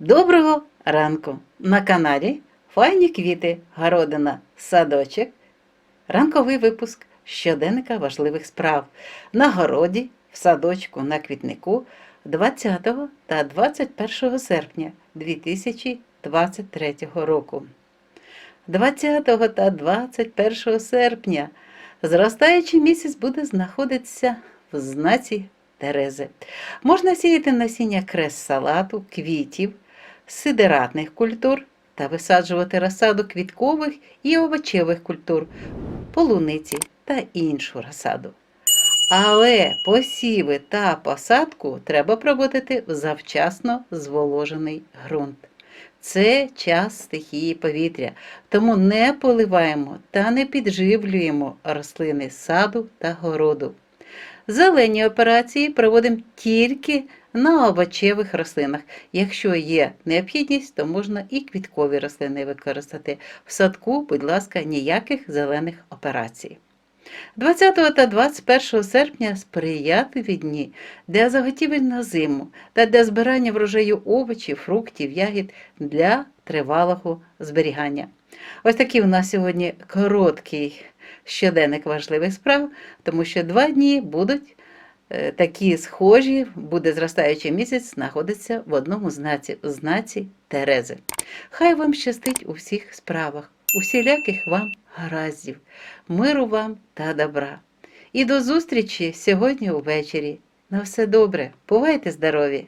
Доброго ранку! На каналі Файні квіти, городина, садочок. Ранковий випуск щоденника важливих справ на городі, в садочку, на квітнику 20 та 21 серпня 2023 року. 20 та 21 серпня зростаючий місяць буде знаходитися в знаці Терези. Можна сіяти насіння крес-салату, квітів, сидератних культур та висаджувати розсаду квіткових і овочевих культур, полуниці та іншу розсаду. Але посіви та посадку треба проводити в завчасно зволожений ґрунт. Це час стихії повітря, тому не поливаємо та не підживлюємо рослини саду та городу. Зелені операції проводимо тільки на овочевих рослинах. Якщо є необхідність, то можна і квіткові рослини використати. В садку, будь ласка, ніяких зелених операцій. 20 та 21 серпня сприятливі дні для заготівель на зиму та для збирання врожаю овочів, фруктів, ягід для тривалого зберігання. Ось такий у нас сьогодні короткий щоденник важливих справ, тому що два дні будуть е, такі схожі, буде зростаючий місяць, знаходиться в одному знаці, в знаці Терези. Хай вам щастить у всіх справах, усіляких вам гараздів, миру вам та добра. І до зустрічі сьогодні увечері. На все добре, бувайте здорові!